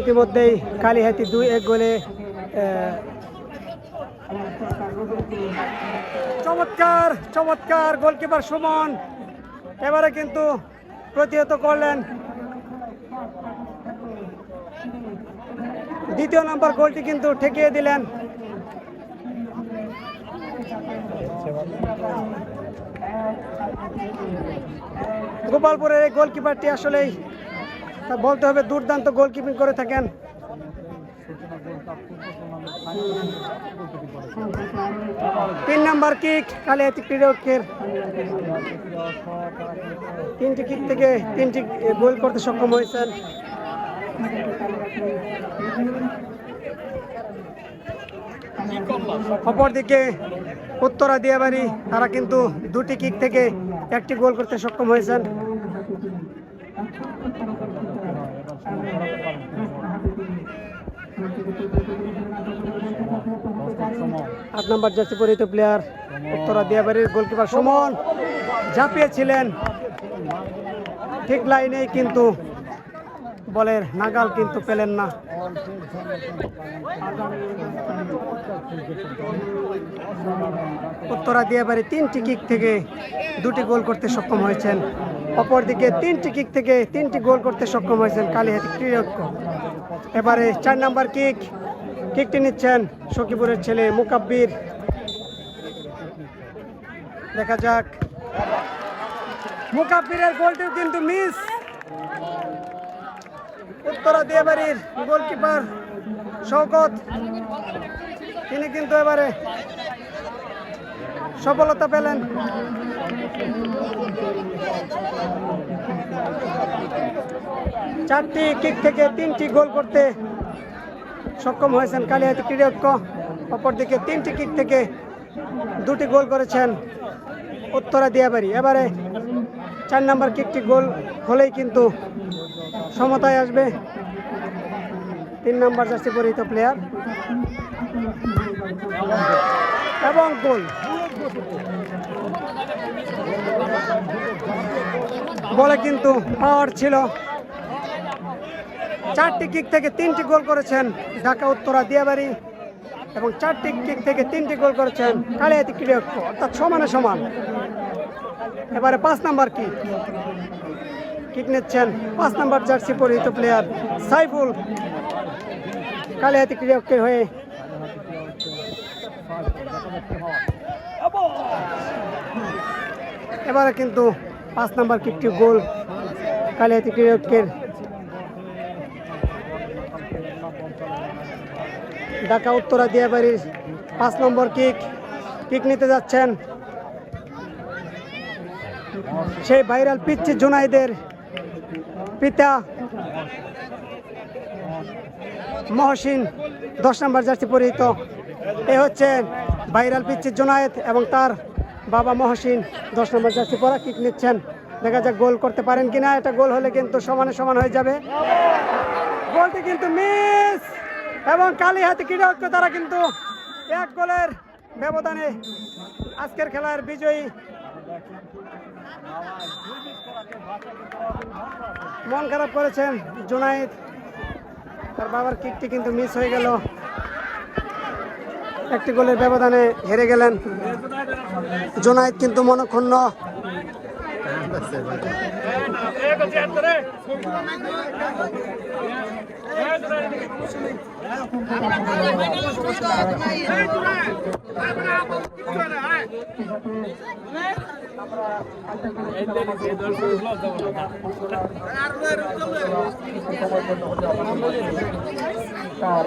ইতিমধ্যেই কালি কালীহাতি দুই এক গোলে চমৎকার চমৎকার গোলকিপার সুমন। এবারে কিন্তু প্রতিহত করলেন দ্বিতীয় নম্বর গোলটি কিন্তু ঠেকিয়ে দিলেন। গোপালপুরের এই গোলকিপারটি আসলেই বলতে হবে দুর্দান্ত গোলকিপিং করে থাকেন। তিন নাম্বার কিক কালিয়াতি ক্রীড়কের তিনটি কিক থেকে তিনটি গোল করতে সক্ষম হয়েছেন। অপরদিকে উত্তরা দিয়াবাড়ি, তারা কিন্তু দুটি কিক থেকে একটি গোল করতে সক্ষম হয়েছেন। আট নম্বর জার্সি পরিহিত প্লেয়ার উত্তরা দিয়াবাড়ির গোলকিপার সুমন। ঝাঁপিয়েছিলেন। ঠিক লাইনে কিন্তু বলের নাগাল কিন্তু পেলেন না। উত্তরা দিয়াবাড়ি তিনটি কিক থেকে দুটি গোল করতে সক্ষম হয়েছেন। অপরদিকে তিনটি কিক থেকে তিনটি গোল করতে সক্ষম হয়েছেন কালীহাতি ক্রীড়ক এবারে চার নাম্বার কিক কিকটি নিচ্ছেন সখীপুরের ছেলে মুকাব্বির? দেখা যাক। মুকাব্বিরের গোলটিও কিন্তু মিস। উত্তরা দিয়াবাড়ির গোলকিপার শওকত, তিনি কিন্তু এবারে সফলতা পেলেন। চারটি কিক থেকে তিনটি গোল করতে সক্ষম হয়েছেন কালিয়াতি ক্রীড়ক অপরদিকে তিনটি কিক থেকে দুটি গোল করেছেন উত্তরা দিয়াবাড়ি। এবারে চার নম্বর কিকটি গোল হলেই কিন্তু সমতায় আসবে তিন নম্বর জার্সি পরিহিত প্লেয়ার এবং গোল। বলে কিন্তু পাওয়ার ছিল চারটি কিক থেকে তিনটি গোল করেছেন ঢাকা, উত্তরা, দিয়াবাড়ি এবং চারটি কিক থেকে তিনটি গোল করেছেন কালিয়াতি ক্রীড়ক অর্থাৎ সমানে সমান। এবারে পাঁচ নাম্বার কিক কিক নিচ্ছেন পাঁচ নাম্বার জার্সি পরিহিত প্লেয়ার সাইফুল। কালিয়াতি ক্রীড়কের হয়ে এবারে কিন্তু পাঁচ নাম্বার কিকটি গোল কালিয়াতি ক্রীড়কের ঢাকা উত্তরা দিয়ে দিয়াবাড়ির পাঁচ নম্বর কিক কিক নিতে যাচ্ছেন। সেই ভাইরাল পিচ্ছি জুনাইদের পিতা মহসিন, দশ নম্বর জার্সি পরিহিত। এ হচ্ছে ভাইরাল পিচ্ছি জুনায়েদ এবং তার বাবা মহসিন, দশ নম্বর জার্সি পরা কিক নিচ্ছেন। দেখা যাক গোল করতে পারেন কিনা। এটা গোল হলে কিন্তু সমানে সমান হয়ে যাবে। গোলটি কিন্তু মিস এবং কালীহাতি ক্রীড়াকে তারা কিন্তু এক গোলের ব্যবধানে আজকের খেলার বিজয়ী মন খারাপ করেছেন জুনাইদ তার বাবার কিকটি কিন্তু মিস হয়ে গেল। একটি গোলের ব্যবধানে হেরে গেলেন। জুনাইদ কিন্তু মনক্ষুণ্ণ। তার